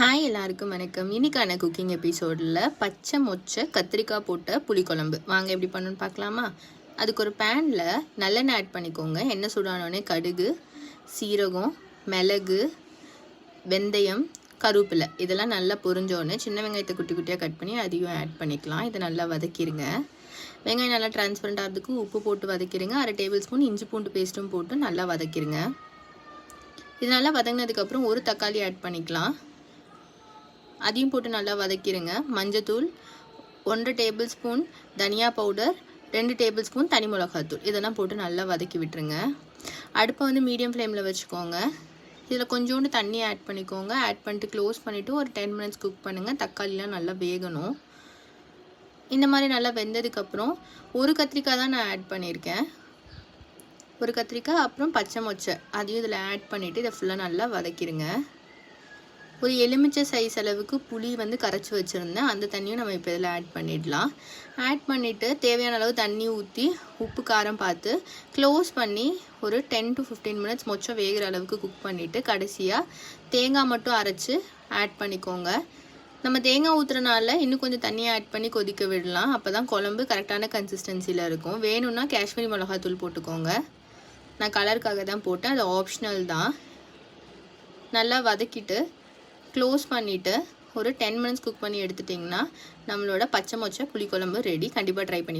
Hi எல்லாருக்கும் வணக்கம். இன்றைக்கான குக்கிங் எபிசோடில் பச்சை மொச்சை கத்திரிக்காய் போட்ட புளிக்குழம்பு. வாங்க எப்படி பண்ணணும்னு பார்க்கலாமா? அதுக்கு ஒரு பேனில் நல்லெண்ணெய் ஆட் பண்ணிக்கோங்க. எண்ணெய் சூடானோடனே கடுகு சீரகம் மிளகு வெந்தயம் கருவேப்பிலை. இதெல்லாம் நல்லா பொரிஞ்சோடனே சின்ன வெங்காயத்தை குட்டி குட்டியாக கட் பண்ணி அதையும் ஆட் பண்ணிக்கலாம். இதை நல்லா வதக்கிடுங்க வெங்காயம் நல்லா டிரான்ஸ்பரண்ட் ஆகிறதுக்கு உப்பு போட்டு வதக்கிடுங்க அரை டேபிள் ஸ்பூன் இஞ்சி பூண்டு பேஸ்ட்டும் போட்டு நல்லா வதக்கிடுங்க இது நல்லா வதங்கினதுக்கப்புறம் ஒரு தக்காளி ஆட் பண்ணிக்கலாம். அதையும் போட்டு நல்லா வதக்கிடுங்க மஞ்சத்தூள் ஒன்றரை டேபிள் ஸ்பூன் தனியா பவுடர் ரெண்டு டேபிள் ஸ்பூன் தனி மிளகாத்தூள் இதெல்லாம் போட்டு நல்லா வதக்கி விட்டுருங்க. அடுப்பை வந்து மீடியம் ஃப்ளேமில் வச்சுக்கோங்க. இதில் கொஞ்சோண்டு தண்ணி ஆட் பண்ணிக்கோங்க. ஆட் பண்ணிட்டு க்ளோஸ் பண்ணிவிட்டு ஒரு டென் மினிட்ஸ் குக் பண்ணுங்கள் தக்காளிலாம் நல்லா வேகணும். இந்த மாதிரி நல்லா வெந்ததுக்கப்புறம் ஒரு கத்திரிக்காய் தான் நான் ஆட் பண்ணியிருக்கேன். ஒரு கத்திரிக்காய் அப்புறம் பச்சை மொச்சை. அதையும் இதில் ஆட் பண்ணிவிட்டு இதை ஃபுல்லாக நல்லா வதக்கிடுங்க ஒரு எலுமிச்சை சைஸ் அளவுக்கு புளி வந்து கரைச்சி வச்சுருந்தேன். அந்த தண்ணியும் நம்ம இப்போ இதில் ஆட் பண்ணிடலாம். ஆட் பண்ணிவிட்டு தேவையான அளவு தண்ணி ஊற்றி உப்பு காரம் பார்த்து க்ளோஸ் பண்ணி ஒரு டென் டு ஃபிஃப்டீன் மினிட்ஸ் மொச்சம் வேகிற அளவுக்கு குக் பண்ணிவிட்டு கடைசியாக தேங்காய் மட்டும் அரைச்சி ஆட் பண்ணிக்கோங்க. நம்ம தேங்காய் ஊற்றுறனால இன்னும் கொஞ்சம் தண்ணியை ஆட் பண்ணி கொதிக்க விடலாம். அப்போ தான் குழம்பு கரெக்டான கன்சிஸ்டன்சியில் இருக்கும். வேணும்னா காஷ்மீரி மிளகாத்தூள் போட்டுக்கோங்க. நான் கலருக்காக தான் போட்டேன். அது ஆப்ஷனல் தான். நல்லா வதக்கிட்டு க்ளோஸ் பண்ணிவிட்டு ஒரு டென் மினிட்ஸ் குக் பண்ணி எடுத்துட்டிங்கன்னா நம்மளோட பச்சை மொச்சை புளிக்குழம்பு ரெடி கண்டிப்பாக ட்ரை பண்ணி